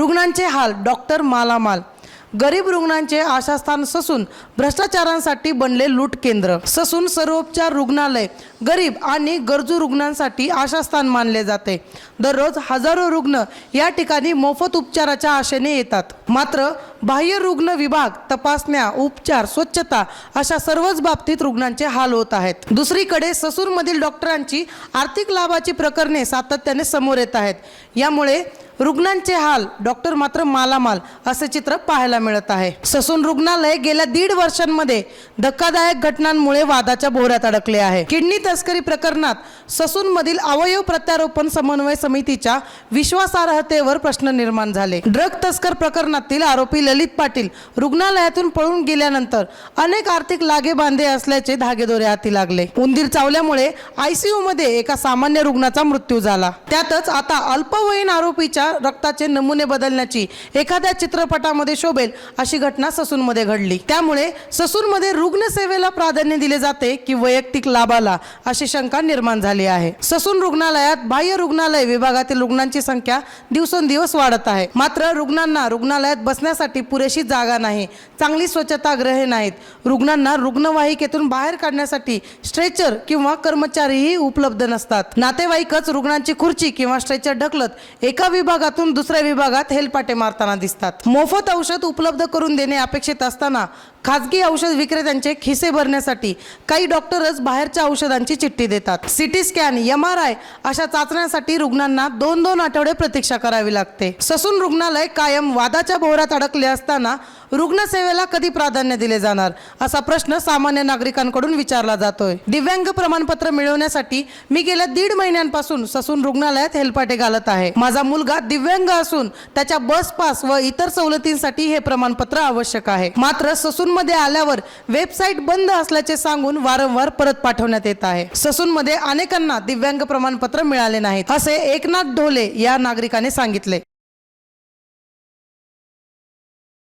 रुग्णांचे हाल डॉक्टर मालामाल. गरीब रुग्णांचे आशास्थान ससून भ्रष्टाचारांसाठी बनले लूट केंद्र. ससून सर्वोपचार रुग्णालय गरीब आणि गरजू रुग्णांसाठी आशास्थान मानले जाते. दररोज हजारो रुग्ण या ठिकाणी मोफत उपचाराच्या आशेने येतात. मात्र बाह्य रुग्ण विभाग तपासण्या उपचार स्वच्छता अशा सर्वच बाबतीत रुग्णांचे हाल होत आहेत. दुसरीकडे ससूरमधील डॉक्टरांची आर्थिक लाभाची प्रकरणे सातत्याने समोर येत आहेत. यामुळे रुग्णांचे हाल डॉक्टर मात्र मालामाल असे चित्र पाहायला मिळत आहे. ससून रुग्णालय गेल्या दीड वर्षांमध्ये धक्कादायक घटनांमुळे वादाच्या भोऱ्यात अडकले आहे. किडनी तस्करी प्रकरणात ससून मधील अवयव प्रत्यारोपण समन्वय समितीच्या विश्वासार्हतेवर प्रश्न निर्माण झाले. ड्रग तस्कर प्रकरणातील आरोपी ललित पाटील रुग्णालयातून पळून गेल्यानंतर अनेक आर्थिक लागेबांधे असल्याचे धागेदोरे हाती लागले. उंदीर चावल्यामुळे आयसीयू मध्ये एका सामान्य रुग्णाचा मृत्यू झाला. त्यातच आता अल्पवयीन आरोपीच्या रक्ताचे नमुने बदलण्याची एखाद्या चित्रपटामध्ये शोभेल अशी घटना ससूनमध्ये घडली. त्यामुळे ससूनमध्ये रुग्णसेवेला प्राधान्य दिले जाते की वैयक्तिक लाभाला अशी शंका निर्माण झाली आहे. ससून रुग्णालयात बाह्य रुग्णालय विभागातील रुग्णांची संख्या दिवसेंदिवस वाढत आहे. मात्र रुग्णांना रुग्णालयात बसण्यासाठी पुरेशी जागा नाही चांगली स्वच्छतागृहे नाहीत. रुग्णांना रुग्णवाहिकेतून बाहेर काढण्यासाठी स्ट्रेचर किंवा कर्मचारीही उपलब्ध नसतात. नातेवाईकच रुग्णांची खुर्ची किंवा स्ट्रेचर ढकलत एका विभागातून दुसऱ्या विभागात हेलपाटे मारताना दिसतात. मोफत औषध उपलब्ध करून देणे अपेक्षित असताना खाजगी औषध विक्रेत्यांचे खिसे भरण्यासाठी काही डॉक्टरच बाहेरच्या औषधांची चिठ्ठी देतात. CT scan M R I अशा चाचण्यासाठी रुग्णांना दोन दोन आठवडे प्रतीक्षा करावी लागते. ससून रुग्णालय कायम वादाच्या भोवरात अडकल्या असताना रुग्णसेवेला कधी प्राधान्य दिले जाणार? असा प्रश्न सामान्य नागरिकांकडून विचारला जातोय. दिव्यांग प्रमाणपत्र मिळवण्यासाठी मी गेल्या दीड महिन्यांपासून ससून रुग्णालयात हेलपाटे घालत आहे. माझा मुलगा दिव्यांग असून त्याच्या बस पास व इतर सवलतींसाठी हे प्रमाणपत्र आवश्यक आहे. मात्र ससून मध्ये आल्यावर वेबसाईट बंद असल्याचे सांगून वारंवार परत पाठवण्यात येत आहे. ससून मध्ये अनेकांना दिव्यांग प्रमाणपत्र मिळाले नाहीत असे एकनाथ ढोले या नागरिकाने सांगितले.